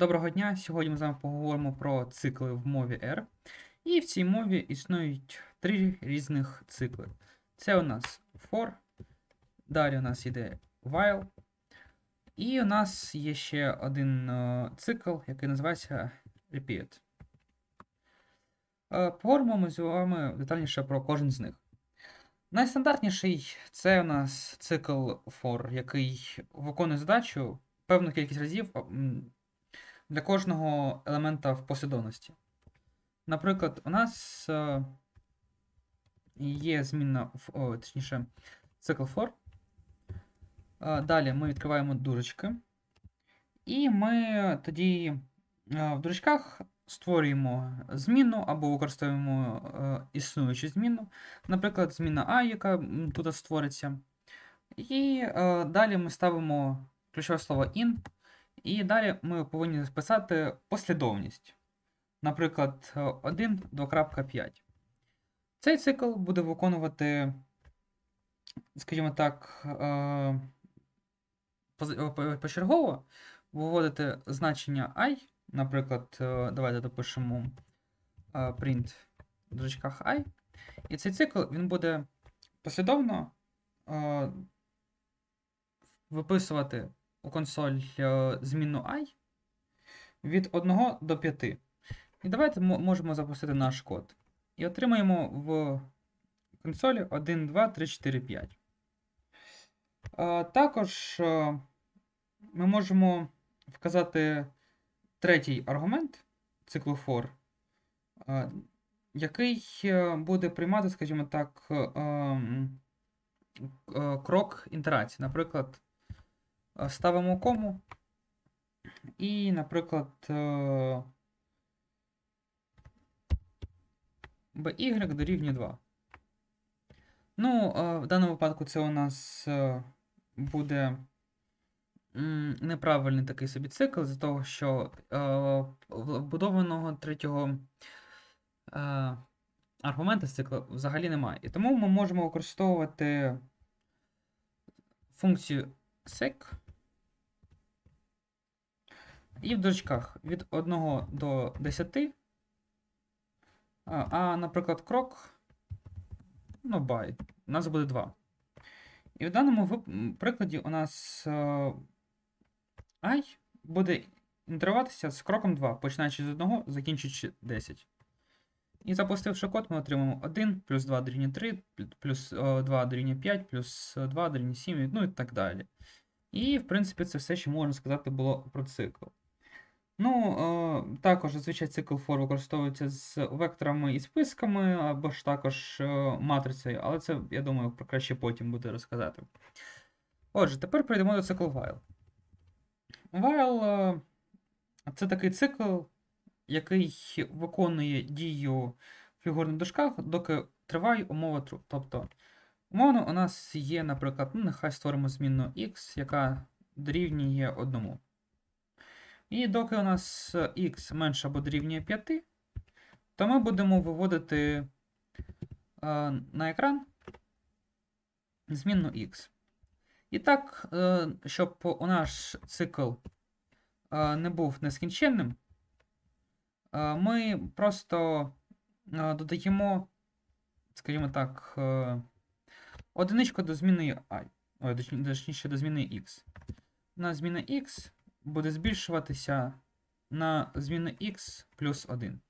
Доброго дня! Сьогодні ми з вами поговоримо про цикли в мові R. І в цій мові існують три різних цикли. Це у нас for, далі у нас йде while, і у нас є ще один е, цикл, який називається repeat. Е, Поговоримо ми з вами детальніше про кожен з них. Найстандартніший це у нас цикл for, який виконує задачу певну кількість разів для кожного елемента в послідовності. Наприклад, у нас е, є змінна, о, точніше, цикл for. Е, Далі ми відкриваємо дужечки. І ми тоді е, в дужечках створюємо зміну або використовуємо існуючу зміну. Наприклад, зміна А, яка тут створиться. І далі ми ставимо ключове слово in. І далі ми повинні записати послідовність. Наприклад, 1, 2.5. Цей цикл буде виконувати, скажімо так, е, почергово виводити значення i. Наприклад, е, давайте допишемо е, print в дужечках i. І цей цикл він буде послідовно виписувати у консоль е, змінну і від 1 до 5. І давайте мо- можемо запустити наш код. І отримаємо в консолі 1, 2, 3, 4, 5. Е, Також е, ми можемо вказати третій аргумент циклу for, е, який буде приймати, скажімо так, ем, крок інтерації. Наприклад, ставимо кому. І, наприклад, е, by дорівнює 2. Ну, е, в даному випадку це у нас е, буде неправильний такий собі цикл, з того, що е, вбудованого третього е, аргумента з цикла взагалі немає. І тому ми можемо використовувати функцію sec і в дужках від 1 до 10. А, наприклад, крок, ну, by, у нас буде 2. І в даному прикладі у нас е, i буде інтерватися з кроком 2, починаючи з 1, закінчуючи 10. І запустивши код, ми отримаємо 1 плюс 2 дорівнює 3, плюс е, 2 дорівнює 5, плюс 2 дорівнює 7, ну і так далі. І, в принципі, це все, що можна сказати було про цикл. Ну, е, також зазвичай цикл for використовується з векторами і списками, або ж також е, матрицею, але це, я думаю, про краще потім буде розказати. Отже, тепер перейдемо до циклу while. While е, це такий цикл, який виконує дію в фігурних дужках, доки триває умова true. Тобто, умовно, у нас є, наприклад, ну, нехай створимо змінну x, яка дорівнює 1. І доки у нас x менше або дорівнює 5, то ми будемо виводити е, на екран змінну x. І так, е, щоб у наш цикл е, не був нескінченним, е, ми просто е, додаємо, скажімо так, е, одиничку до зміни i, ой, точніше до зміни x. На зміна x буде збільшуватися на зміну x плюс 1.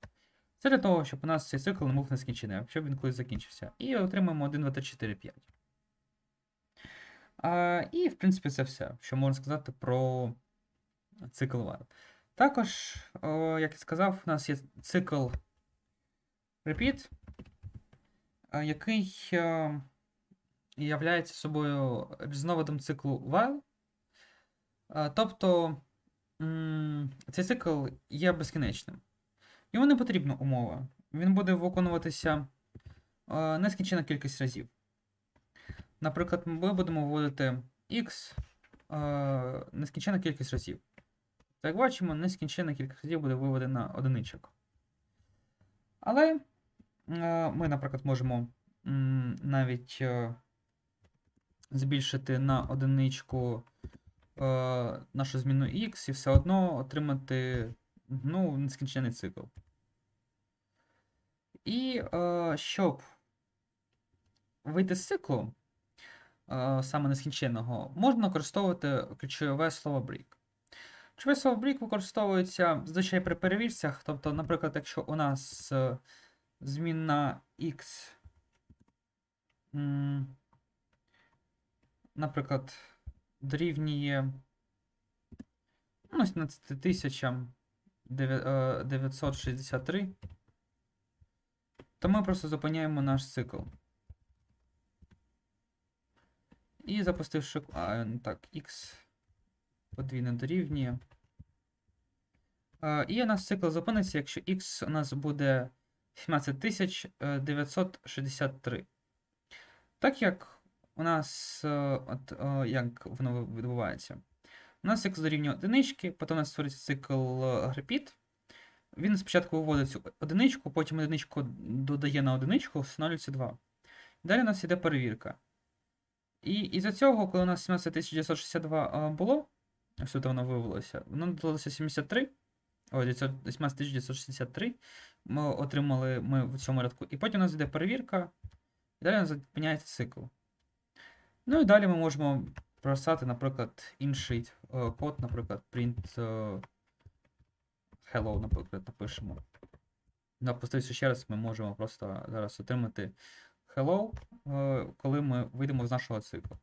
Це для того, щоб у нас цей цикл не був нескінчений, щоб він колись закінчився. І отримаємо 1, 2, 3, 4, 5. А, і, в принципі, це все, що можна сказати про цикл while. Також, о, як я сказав, у нас є цикл repeat, який е, являється собою різновидом циклу while. Тобто цей цикл є безкінечним. Йому не потрібна умова. Він буде виконуватися е, нескінченна кількість разів. Наприклад, ми будемо вводити x е, нескінченна кількість разів. Як бачимо, нескінченна кількість разів буде виведена одиничок. Але е, ми, наприклад, можемо навіть збільшити на одиничку нашу зміну x і все одно отримати ну, нескінчений цикл. І е, щоб вийти з циклу, е, саме нескінченного, можна використовувати ключове слово break. Ключове слово break використовується зазвичай при перевірцях. Тобто, наприклад, якщо у нас е, змінна x, наприклад, дорівнює ну, 17 тисячам 963, то ми просто зупиняємо наш цикл. І запустивши а, так, x подвійне дорівнює. І у нас цикл зупиниться, якщо x у нас буде 17963. Так як у нас, е, от, е, як воно відбувається? У нас цикл дорівнює одинички, потім у нас створюється цикл е, repeat. Він спочатку виводить цю одиничку, потім одиничку додає на одиничку, встановлюється 2. Далі у нас йде перевірка. І із-за цього, коли у нас 17962 було, ось тут воно виявилося, воно додалося 73. Ой, 18963 ми отримали ми в цьому рядку. І потім у нас йде перевірка, і далі у нас зупиняється цикл. Ну і далі ми можемо прописати, наприклад, інший е, код, наприклад, print е, hello, наприклад, напишемо. Запустився ще раз, ми можемо просто зараз отримати hello, е, коли ми вийдемо з нашого циклу.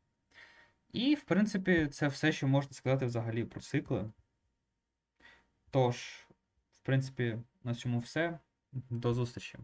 І, в принципі, це все, що можна сказати взагалі про цикли. Тож, в принципі, на цьому все. До зустрічі.